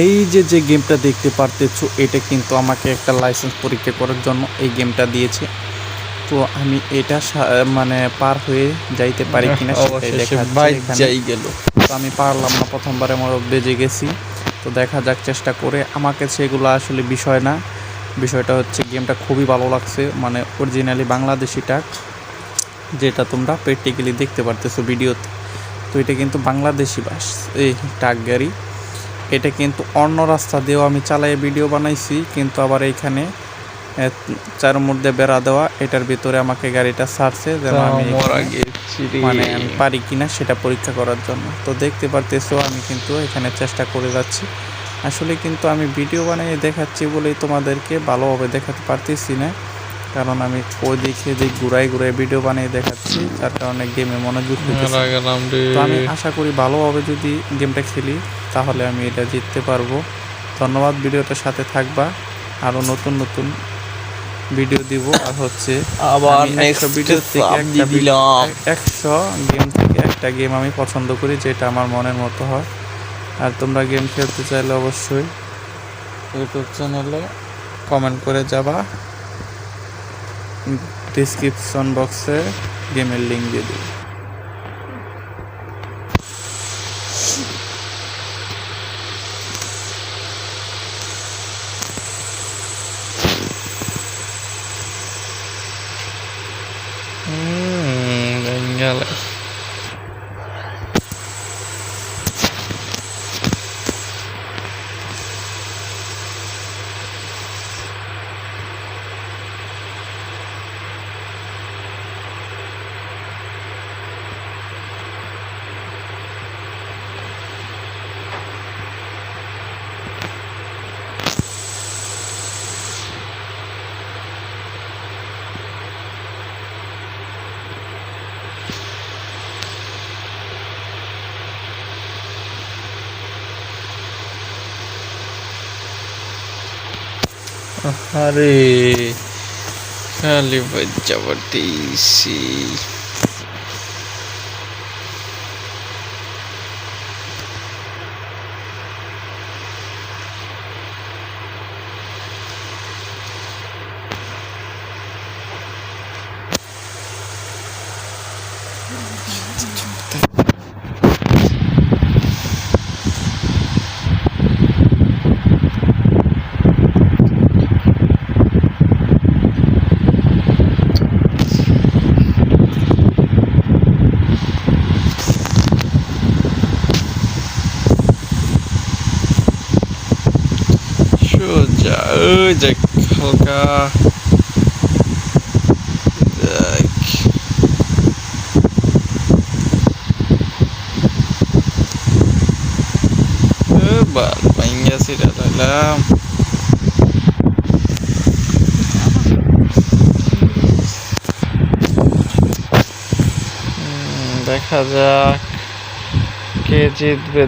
এই যে যে গেমটা দেখতে পারতেছো এটা কিন্তু আমাকে একটা লাইসেন্স পরীক্ষা করার জন্য এই গেমটা দিয়েছে। তো আমি এটা মানে পার হয়ে যাইতে পারি কিনা। যাই গেল। তো আমি পারলাম না প্রথমবারে আমার বেজে গেছি। তো দেখা যাক চেষ্টা করে। আমাকে সেগুলো আসলে বিষয় না। বিষয়টা হচ্ছে গেমটা খুবই ভালো লাগছে। মানে অরিজিনালি বাংলাদেশি টাক যেটা তোমরা প্র্যাকটিক্যালি দেখতে পারতেছো ভিডিওতে। তো এটা কিন্তু বাংলাদেশি বাস এই টাক গাড়ি। এটা কিন্তু অন্য রাস্তা দিয়েও আমি চালাই ভিডিও বানাইছি কিন্তু আবার এইখানে চার মধ্যে বেড়া দেওয়া এটার ভিতরে আমাকে গাড়িটা ছাড়ছে যেন আমি। মানে আমি পারি কিনা সেটা পরীক্ষা করার জন্য। তো দেখতে পারতেছো আমি কিন্তু এখানে চেষ্টা করে যাচ্ছি। আসলে কিন্তু আমি ভিডিও বানিয়ে দেখাচ্ছি বলেই তোমাদেরকে ভালোভাবে দেখাতে পারতেছি না। কারণ আমি ওই দিকে দিক ঘুরাই ঘুরাই ভিডিও বানিয়ে দেখাচ্ছি যার কারণে গেমে মনোযোগ তো আমি আশা করি ভালোভাবে যদি গেমটা খেলি তাহলে আমি এটা জিততে পারব। ধন্যবাদ ভিডিওটার সাথে থাকবা। আরও নতুন নতুন ভিডিও দিব আর হচ্ছে আবার নেক্সট ভিডিও থেকে একটা দিলাম। একশো গেম থেকে একটা গেম আমি পছন্দ করি যেটা আমার মনের মতো হয়। আর তোমরা গেম খেলতে চাইলে অবশ্যই ইউটিউব চ্যানেলে কমেন্ট করে যাবা। ডিসক্রিপশন বক্সে গেমের লিঙ্ক দিয়ে দিই হুম গেল আরে খালি বাচ্চা বাটিছি সোজা ওই দেখ হালকা। এবার পাইঙ্গা সিরা লাইলাম দেখা যাক কে জিতবে।